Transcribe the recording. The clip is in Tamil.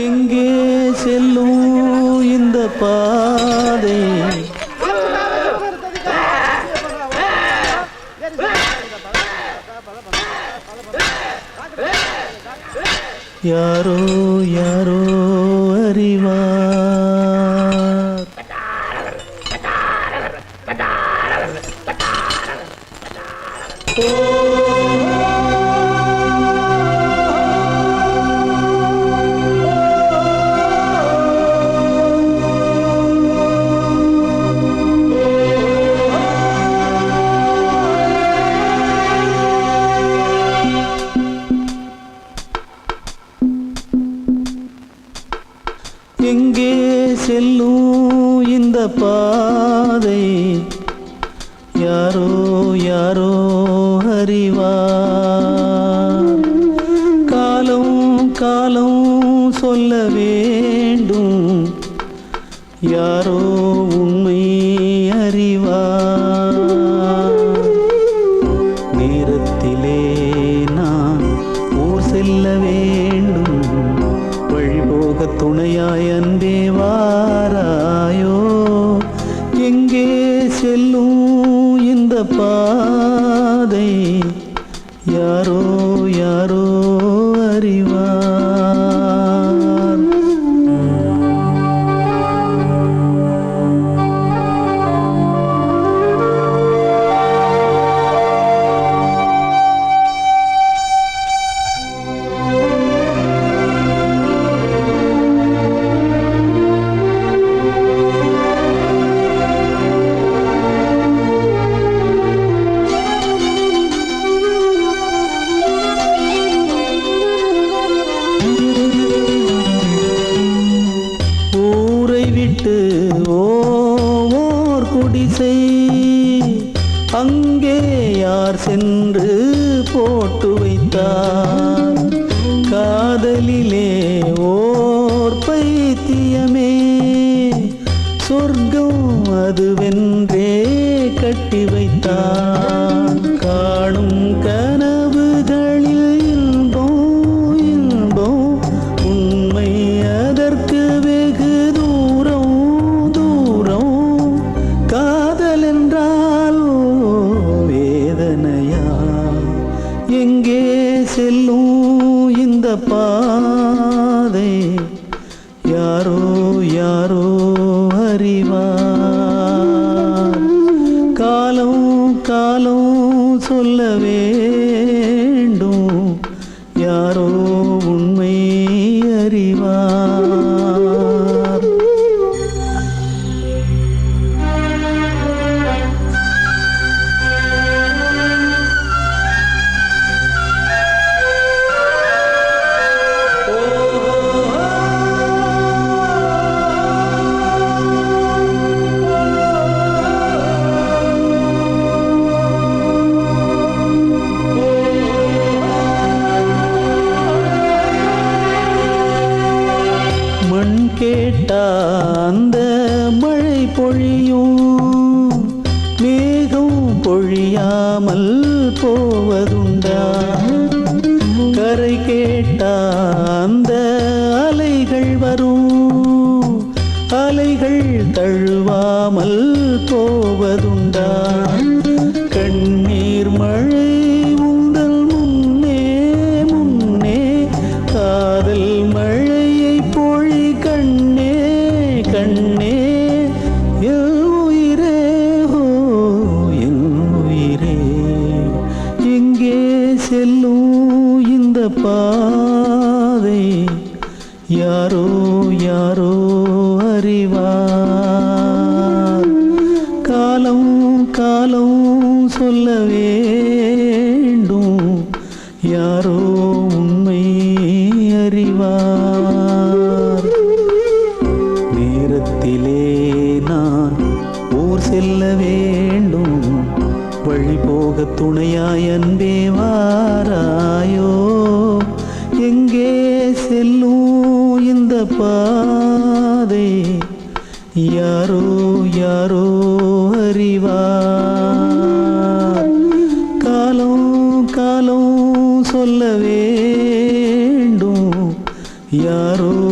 எங்கே செல்லும் இந்த பாதை? யாரோ யாரோ அறிவார். ஓ செல்லும் இந்த பாதை. யாரோ யாரோ அறிவா? காலம் காலம் சொல்ல வேண்டும். யாரோ உண்மை அறிவா? அன்பே வாராயோ எங்கே செல்லும் இந்த பாதை? யாரோ யாரோ குடிசை. அங்கே யார் சென்று போட்டு வைத்தார்? காதலிலே ஓர் பைத்தியமே. சொர்க்கம் அதுவென்றே கட்டி வைத்தார். இந்த பாதை யாரோ யாரோ அறிவார். காலம் காலம் சொல்ல வேண்டும். யாரோ கேட்டா அந்த மழை பொழியும் மேகம் பொழியாமல் போவதுண்டா? கரை கேட்டா அந்த அலைகள் வரும் அலைகள் தழுவாமல் போவதுண்டா? கண்ணே என் உயிரே ஹோ என் உயிரே. எங்கே செல்லும் இந்த பாதை? யாரோ யாரோ அறிவார். காலம் காலம் சொல்ல வேண்டும். யாரோ வழி போக துணையாய் அன்பே வாராயோ. எங்கே செல்லும் இந்த பாதை? யாரோ யாரோ அறிவார். காலம் காலம் சொல்ல வேண்டும். யாரோ